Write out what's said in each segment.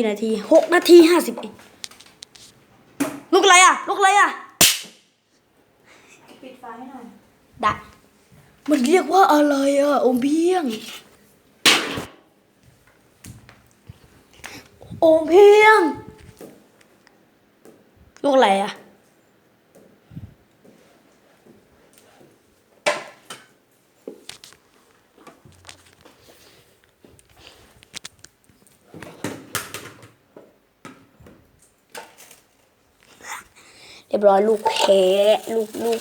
กี่นาทีหกนาทีห้าสิบเองลูกอะไรอะ ลูกอะไรอะ ปิดไฟให้หน่อย ได้ มันเรียกว่าอะไรอะอมเพียง โอมเพียง ลูกอะไรอะ เรียบร้อยลูกแพ้ลูกลูก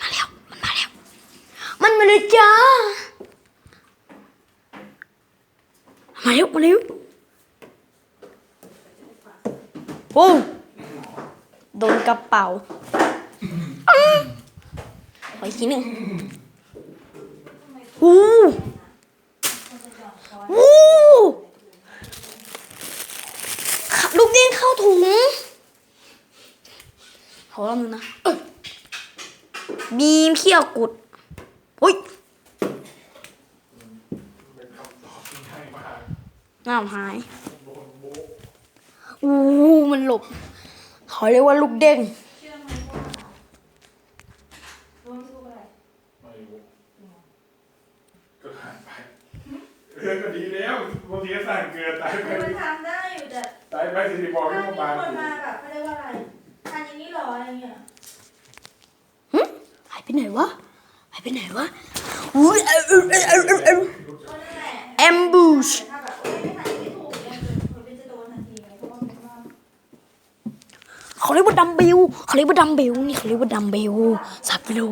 มาแล้วมันมาแล้วมันมาเลยจ้า มาเร็วมาเร็วโอ้โดนกระเป๋าอื้อขออีกทีหนึ่งอู้ อู้ลูกเด้งเข้าถุงขอลองดูนะบีมเขี้ยวกุดอุ้ยเป็นคำตอบที่ง่ายมากน้ำหายโอู้มันหลบเขาเรียกว่าลูกเด้ง เออก็ดีแล้วบางทีก็สั่งเกินตายไปมันทำได้อยู่แต่ตายไปสิริบอกถ้าให้มีมาบานคนมาแบบเขาเรียกว่าอะไรทานอย่างนี้เหรออะไรเงี้ยหึหายไปไหนวะหายไปไหนวะอุ้ยเอ้ยเอ้ยเอ้ยเอ้ยเอ้ยเอ้ยก็นั่นแหละ ambush แต่ถ้าแบบเอ้ยไม่ทานอย่างนี้ถูกเนี่ยมันเป็นจะโดนทันทีเลยเพราะว่ามันว่าเขาเรียกว่าดัมเบลเขาเรียกว่าดัมเบลนี่เขาเรียกว่าดัมเบลสับกิโล